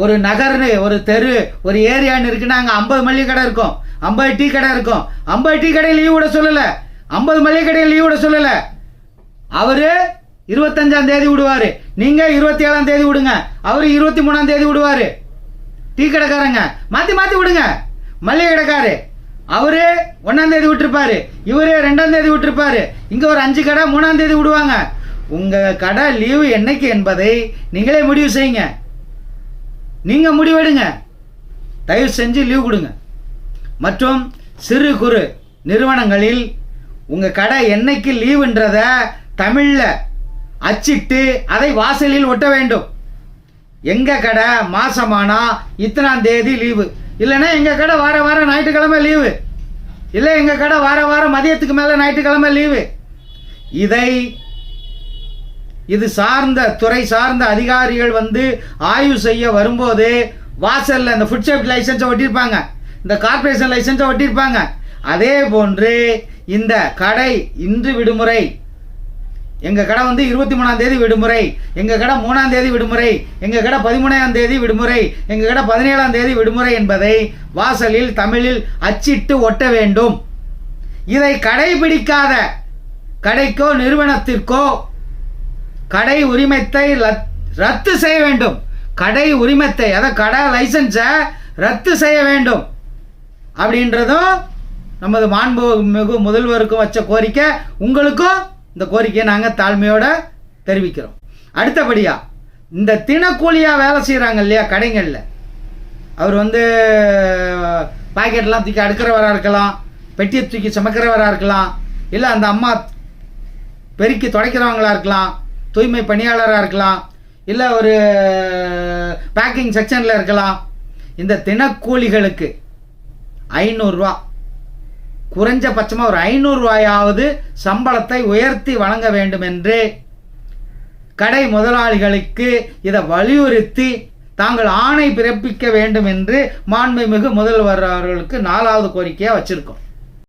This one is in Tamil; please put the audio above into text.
ஒரு நகர்னு ஒரு தெரு ஒரு ஏரியான்னு இருக்குன்னா அங்கே ஐம்பது மளிகை கடை இருக்கும். ஐம்பது டீ கடை இருக்கும். ஐம்பது டீ கடையில் லீவ் விட சொல்லலை. ஐம்பது மளிகை கடையை லீவ் விட சொல்லலை. அவர் இருபத்தஞ்சாம் தேதி விடுவார். நீங்கள் இருபத்தி ஏழாம் தேதி விடுங்க. அவரு இருபத்தி மூணாம் தேதி விடுவார். டீ கடைக்காரங்க மாற்றி மாற்றி விடுங்க. மளிகை கடைக்காரு அவரு ஒன்னாம் தேதி விட்டுருப்பாரு. இவரு ரெண்டாம் தேதி விட்டுருப்பாரு. இங்க ஒரு அஞ்சு கடை மூணாம் தேதி விடுவாங்க. உங்க கடை லீவு என்னைக்கு என்பதை நீங்களே முடிவு செய்யுங்க. நீங்க முடிவெடுங்க. தயவு செஞ்சு லீவ் கொடுங்க. மற்றும் சிறு குறு நிறுவனங்களில் உங்க கடை என்னைக்கு லீவுன்றத தமிழ்ல அச்சிட்டு அதை வாசலில் ஒட்ட வேண்டும். எங்க கடை மாசமானா இத்தனாம் தேதி லீவு. இல்லைன்னா எங்க கடை வார வாரம் ஞாயிற்றுக்கிழமை லீவு. இல்லை எங்க கடை வார வாரம் மதியத்துக்கு மேல ஞாயிற்றுக்கிழமை லீவு. இதை இது சார்ந்த துறை சார்ந்த அதிகாரிகள் வந்து ஆய்வு செய்ய வரும்போது வாசல்ல இந்த ஃபுட் சேஃப்டி லைசன்ஸை ஒட்டியிருப்பாங்க. இந்த கார்ப்பரேஷன் லைசன்ஸை ஒட்டியிருப்பாங்க. அதே போன்று இந்த கடை இன்று விடுமுறை. எங்க கடை வந்து இருபத்தி மூணாம் தேதி விடுமுறை. எங்க கடை மூணாம் தேதி விடுமுறை. எங்க கடை பதிமூணாம் தேதி விடுமுறை. எங்க கடை பதினேழாம் தேதி விடுமுறை என்பதை வாசலில் தமிழில் அச்சிட்டு ஒட்ட வேண்டும். இதை கடைபிடிக்காத கடைக்கோ நிறுவனத்திற்கோ கடை உரிமத்தை ரத்து செய்ய வேண்டும். கடை உரிமத்தை அதாவது கடை லைசன்ஸை ரத்து செய்ய வேண்டும். அப்படின்றதும் நமது மாண்பு மிகு முதல்வருக்கும் வச்ச கோரிக்கை. உங்களுக்கும் இந்த கோரிக்கையை நாங்கள் தாழ்மையோட தெரிவிக்கிறோம். அடுத்தபடியா இந்த தினக்கூலியாக வேலை செய்கிறாங்க இல்லையா கடைகளில் அவர் வந்து பாக்கெட்லாம் தூக்கி அடுக்கிறவராக இருக்கலாம் பெட்டியை தூக்கி சுமக்கிறவராக இருக்கலாம் இல்லை அந்த அம்மா பெருக்கி துடைக்கிறவங்களா இருக்கலாம் தூய்மை பணியாளராக இருக்கலாம் இல்லை ஒரு பேக்கிங் செக்ஷனில் இருக்கலாம். இந்த தினக்கூலிகளுக்கு ஐநூறுரூவா குறைஞ்சபட்சமாக ஒரு ஐநூறுரூவாயாவது சம்பளத்தை உயர்த்தி வழங்க வேண்டும் என்று கடை முதலாளிகளுக்கு இதை வலியுறுத்தி தாங்கள் ஆணை பிறப்பிக்க வேண்டும் என்று மாண்புமிகு முதல்வர் அவர்களுக்கு நாலாவது கோரிக்கையாக வச்சுருக்கோம்.